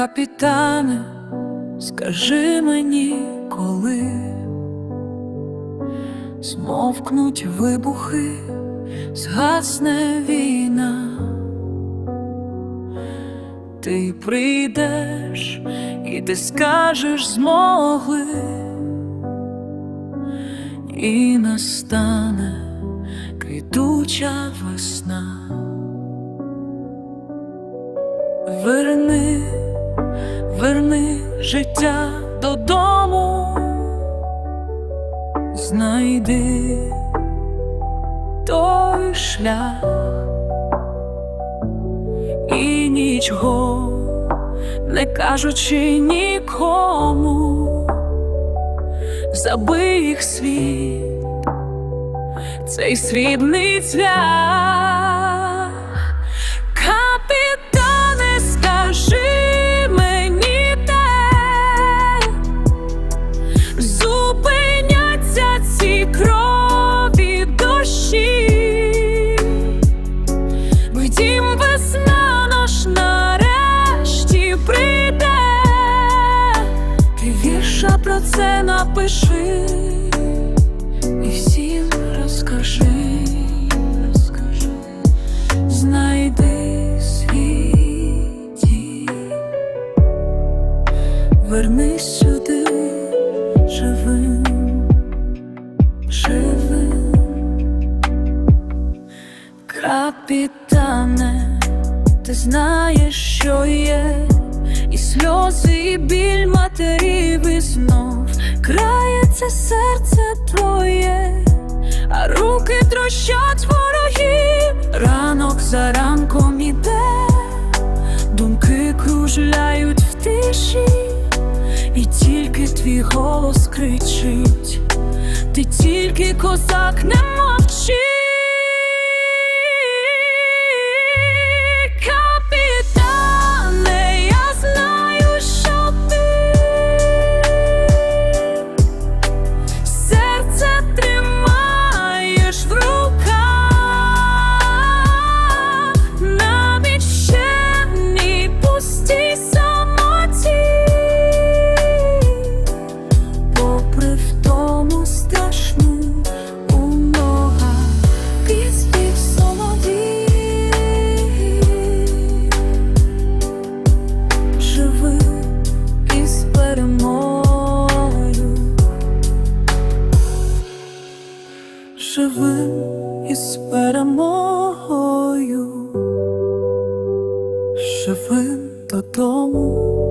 Капітане, скажи мені, коли змовкнуть вибухи, згасне війна, ти прийдеш і ти скажеш змогли, і настане квітуча весна. Життя додому, знайди той шлях і нічого не кажучи нікому, забий їх світ, цей срібний цвях. Напиши і всім розкажи. Знайди свій дім, вернись сюди живим, живим, капітане, ти знаєш, що є, і сльози, і біль матерів, і знов крається серце твоє а руки трощать ворогів, ранок за ранком іде, думки кружляють в тиші, і тільки твій голос кричить, ти тільки козак не мовчи. Перемогою живим із перемогою, живим додому.